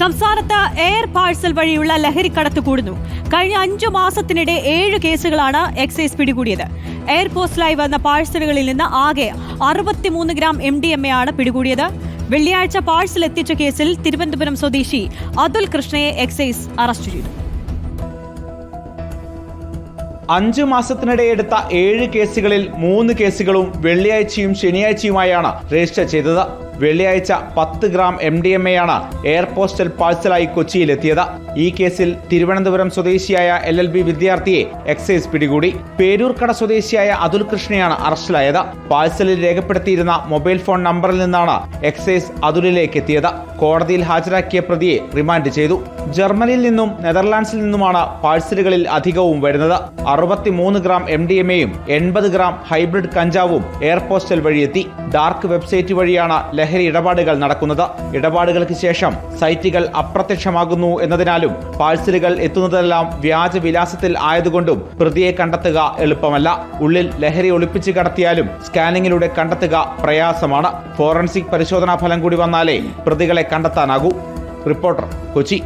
സംസ്ഥാനത്ത് air parcel വഴിയുള്ള ലഹരിക്കടത്ത് കൂടുന്നു. കഴിഞ്ഞ അഞ്ചു മാസത്തിനിടെ ഏഴ് കേസുകളാണ് എക്സൈസ് പിടികൂടിയത്. എയർ പോസ്റ്റിലായി വന്ന പാഴ്സലുകളിൽ നിന്ന് ആകെ അറുപത്തിമൂന്ന് gram M D M A ആണ് പിടികൂടിയത്. വെള്ളിയാഴ്ച പാഴ്സൽ എത്തിച്ച കേസിൽ തിരുവനന്തപുരം സ്വദേശി അതുൽ കൃഷ്ണയെ എക്സൈസ് അറസ്റ്റ് ചെയ്തു. അഞ്ചു മാസത്തിനിടെ എടുത്ത ഏഴ് കേസുകളിൽ മൂന്ന് കേസുകളും വെള്ളിയാഴ്ചയും ശനിയാഴ്ചയുമായാണ് രജിസ്റ്റർ ചെയ്തത്. വെള്ളിയാഴ്ച പത്ത് ഗ്രാം എം ഡി എം എയാണ് എയർ പോസ്റ്റൽ പാഴ്സലായി കൊച്ചിയിലെത്തിയത്. ഈ കേസിൽ തിരുവനന്തപുരം സ്വദേശിയായ എൽ എൽ ബി വിദ്യാർത്ഥിയെ എക്സൈസ് പിടികൂടി. പേരൂർക്കട സ്വദേശിയായ അതുൽ കൃഷ്ണയാണ് അറസ്റ്റിലായത്. പാഴ്സലിൽ രേഖപ്പെടുത്തിയിരുന്ന മൊബൈൽ ഫോൺ നമ്പറിൽ നിന്നാണ് എക്സൈസ് അതുലിലേക്ക് എത്തിയത് കോടതിയിൽ ഹാജരാക്കിയ പ്രതിയെ റിമാൻഡ് ചെയ്തു. ജർമ്മനിയിൽ നിന്നും നെതർലാൻഡ്സിൽ നിന്നുമാണ് പാഴ്സലുകളിൽ അധികവും വരുന്നത്. അറുപത്തിമൂന്ന് ഗ്രാം എം ഡി എം എയും എൺപത് ഗ്രാം ഹൈബ്രിഡ് കഞ്ചാവും എയർപോസ്റ്റൽ വഴിയെത്തി. ഡാർക്ക് വെബ്സൈറ്റ് വഴിയാണ് ലഹരി ഇടപാടുകൾ നടക്കുന്നത്. ഇടപാടുകൾക്ക് ശേഷം സൈറ്റുകൾ അപ്രത്യക്ഷമാകുന്നു എന്നതിനാലും പാഴ്സലുകൾ എത്തുന്നതെല്ലാം വ്യാജ വിലാസത്തിൽ ആയതുകൊണ്ടും പ്രതിയെ കണ്ടെത്തുക എളുപ്പമല്ല. ഉള്ളിൽ ലഹരി ഒളിപ്പിച്ച് കടത്തിയാലും സ്കാനിങ്ങിലൂടെ കണ്ടെത്തുക പ്രയാസമാണ്. ഫോറൻസിക് പരിശോധനാ ഫലം കൂടി വന്നാലേ പ്രതികളെ കണ്ടെത്താനാകൂ. റിപ്പോർട്ടർ കൊച്ചി.